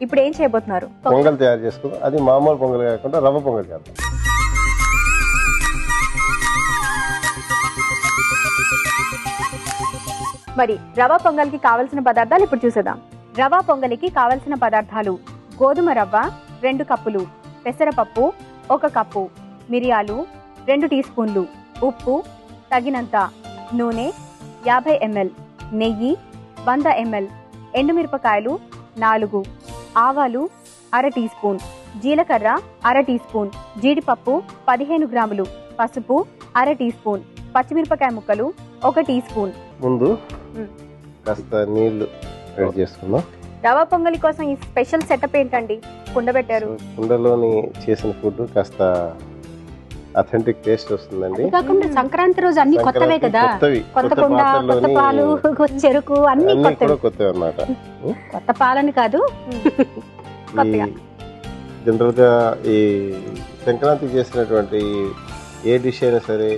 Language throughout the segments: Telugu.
ఇప్పుడు ఏం చేయబోతున్నారు? పొంగల్ తయారు చేసుకుందాం అది మామూలు పొంగల్ కాకుండా రవ్వ పొంగల్ చేద్దాం. మరి రవ పొంగల్కి కావలసిన పదార్థాలు ఇప్పుడు చూసేద్దాం. రవ పొంగలికి కావలసిన పదార్థాలు గోధుమ రవ్వ రెండు కప్పులు పెసరపప్పు ఒక కప్పు మిరియాలు రెండు టీ స్పూన్లు ఉప్పు తగినంత నూనె యాభై ఎంఎల్ నెయ్యి వంద ఎంఎల్ ఎండుమిరపకాయలు నాలుగు ఆవాలు అర టీ స్పూన్ జీలకర్ర అర టీ స్పూన్ జీడిపప్పు పదిహేను గ్రాములు పసుపు అర టీ స్పూన్ పచ్చిమిరపకాయ ముక్కలు ఒక టీ స్పూన్. ముందు. కాస్త నీళ్ళు రెడీ చేసుకుందాం. రవ పొంగలి కోసం ఈ స్పెషల్ సెటప్ ఏంటండి? కుండబెట్టారు కుండలోని చేసిన ఫుడ్ కాస్త అథెంటిక్ టేస్ట్ వస్తుందండి. కాకుండా సంక్రాంతి రోజు అన్ని కొత్తవే కదా. కొత్త కొత్త కుండ కొత్త పాత్రలోని పాలు చెరుకు అన్ని కూడా కొత్తవి అన్నమాట కొత్త పాలని కాదు. జనరల్గా ఈ సంక్రాంతి చేసినటువంటి ఏ డిష్ అయినా సరే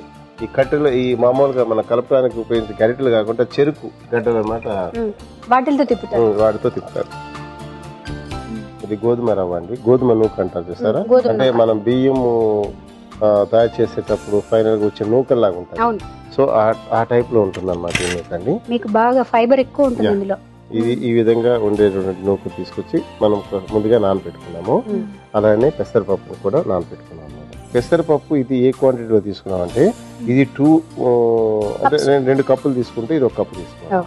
ఈ కట్టెలు ఈ మామూలుగా మన కలపడానికి ఉపయోగించే గరిటెలు కాకుండా చెరుకు గడ్డలు అన్నమాట. ఉమ్, వాటిలతో తిప్పుతారు. వాటితో తిప్పుతారు. ఇది గోధుమ రవ్వ అండి. గోధుమ నూక అంటారు చూసారా? అంటే. మనం బియ్యము తయారు చేసేటప్పుడు ఫైనల్గా వచ్చే నూకల్లాగా ఉంటుంది. అవును. సో ఆ- ఆ టైప్లో ఉంటుంది అనమాట ఈ నూక అండి. మీకు బాగా ఫైబర్ ఎక్కువ ఉంటుంది Yeah. ఇందులో. ఇది ఈ విధంగా ఉండేటువంటి నూక తీసుకొచ్చి మనం ముందుగా నానబెట్టుకున్నాము ఉమ్, అలానే పెసరపప్పు కూడా నానబెట్టుకున్నాం అన్నమాట. పెసరపప్పు ఇది ఏ క్వాంటిటీలో తీసుకున్నాం అంటే ఇది టూ అంటే Cups. రెండు- రెండు కప్పులు తీసుకుంటే ఇది ఒక కప్పు తీసుకున్నాం Oh.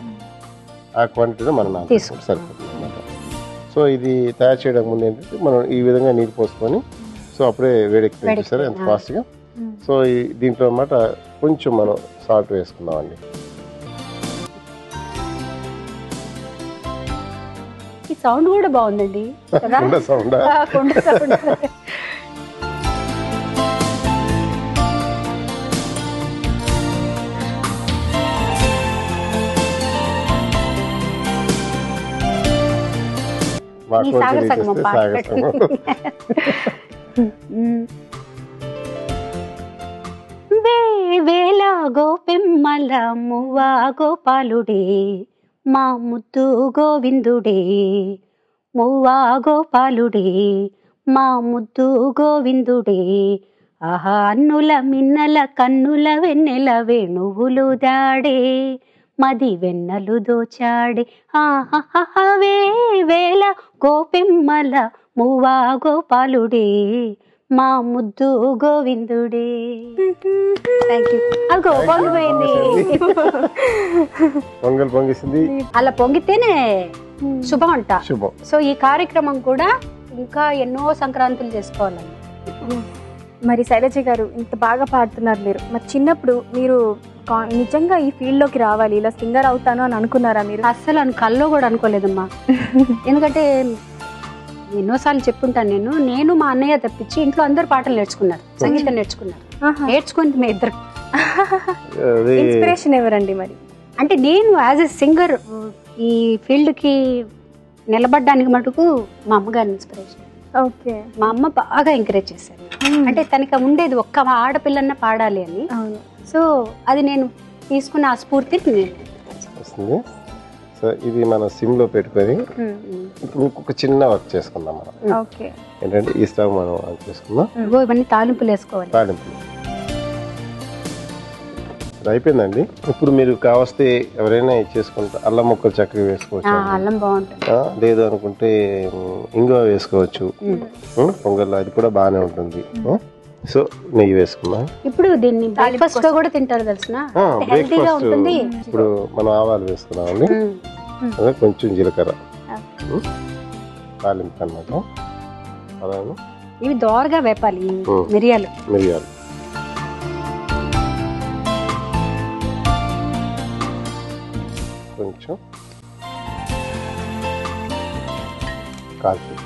ఆ క్వాంటిటీలో మనం నానబెట్టుకుంటే సరిపోతుంది అనమాట సో ఇది తయారు చేయడానికి ముందు ఏంటంటే మనం ఈ విధంగా నీరు పోసుకొని సో అప్పుడే వేడెక్కి చూసారా ఎంత. ఫాస్ట్గా సో ఈ దీంట్లో అన్నమాట కొంచెం మనం సాల్ట్ వేసుకుందామండి. ఈ సౌండ్ కూడా బాగుందండి. సౌండ్? మాకు ఈ కొంచెం సాగర వేవేల గోపెమ్మల మువ్వా గోపాలుడే మా ముద్దు గోవిందుడే. మువ్వా గోపాలుడే మా ముద్దు గోవిందుడే. ఆహా అన్నుల మిన్నల కన్నుల వెన్నెల వేణువులు దాడే మది వెన్నలు దోచాడే. ఆహా వేల గోపెమ్మల మువ్వా గోపాలుడే మా ముద్దు గోవిందుడే. థ్యాంక్ యూ అగో పొంగిపోయింది. పొంగల్ పొంగిసింది. అలా పొంగితేనే శుభం అంట. శుభం. సో ఈ కార్యక్రమం కూడా ఇంకా ఎన్నో సంక్రాంతులు చేసుకోవాలండి మరి శైలజ గారు ఇంత బాగా పాడుతున్నారు మీరు. మరి చిన్నప్పుడు మీరు కా- నిజంగా ఈ ఫీల్డ్లోకి రావాలి ఇలా సింగర్ అవుతాను అని అనుకున్నారా మీరు? అస్సలు అని కల్లో కూడా అనుకోలేదమ్మా. ఎందుకంటే ఎన్నోసార్లు చెప్పుంటాను నేను. నేను మా అన్నయ్య తప్పించి ఇంట్లో అందరు పాటలు నేర్చుకున్నారు సంగీతం నేర్చుకున్నారు. నేర్చుకుంది మీ ఇద్దరు. ఇన్స్పిరేషన్ ఎవరండి మరి? అంటే నేను యాజ్ ఎ సింగర్ ఈ ఫీల్డ్కి నిలబడడానికి మటుకు మా అమ్మగారి ఇన్స్పిరేషన్. ఓకే. మా అమ్మ బాగా ఎంకరేజ్ చేశారు. అంటే తనకి ఉండేది ఒక్క ఆడపిల్లన్న పాడాలి అని. సో అది నేను తీసుకున్న ఆ స్ఫూర్తి నేను సో ఇది మనం సిమ్లో పెట్టుకొని ఇంకొక చిన్న వర్క్ చేసుకుందాం మనం. ఓకే. ఏంటంటే ఈ స్టవ్ మనం ఆన్ చేసుకుందాం. ఇవన్నీ తాలింపులు వేసుకోవాలి. తాలింపు ఇది అయిపోయిందండి. ఇప్పుడు మీరు కావస్తే ఎవరైనా చేసుకుంటే అల్లం ముక్కలు చక్కగా వేసుకోవచ్చు ఆ, అండి. అల్లం బాగుంటుంది. ఆ, లేదు అనుకుంటే ఇంగువ వేసుకోవచ్చు. పొంగల్ అది కూడా బాగానే ఉంటుంది. సో నెయ్యి వేసుకుందాం. ఇప్పుడు దీన్ని బ్రేక్ఫాస్ట్గా కూడా తింటారు తెలిసిన? హెల్తీగా బ్రేక్ఫాస్ట్ ఉంటుంది. ఇప్పుడు మనం ఆవాలు వేసుకున్నామండి ఉమ్. కొంచెం జీలకర్ర. తాలింపు అన్నమాట. అలాగే. ఇవి దోరగా వేపాలి. మిరియాలు. మిరియాలు. కొంచెం. కాల్చి.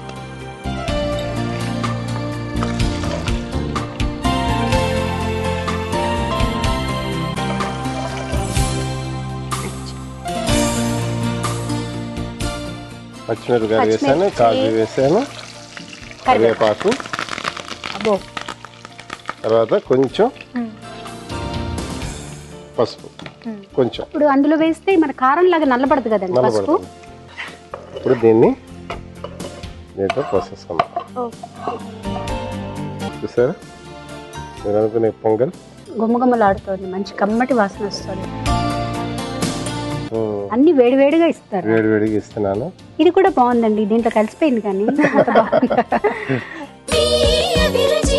పచ్చిమిరపకాయలు వేసాను. కాజు వేసాను కరివేపాకు. తర్వాత కొంచెం పసుపు. కొంచెం. ఇప్పుడు అందులో వేస్తే మన కారం లాగా నల్లబడదు కదండి పసుపు? ఇప్పుడు దీన్ని దీంట్లో పోసేసుకున్నాం చూసారా? మీరు అనుకునే పొంగల్. గుమ్మగుమ్మలాడుతోంది మంచి కమ్మటి వాసన వస్తుంది. అన్ని వేడివేడిగా ఇస్తారు. వేడి వేడిగా ఇస్తున్నాను. ఇది కూడా బాగుందండి దీంట్లో కలిసిపోయింది కానీ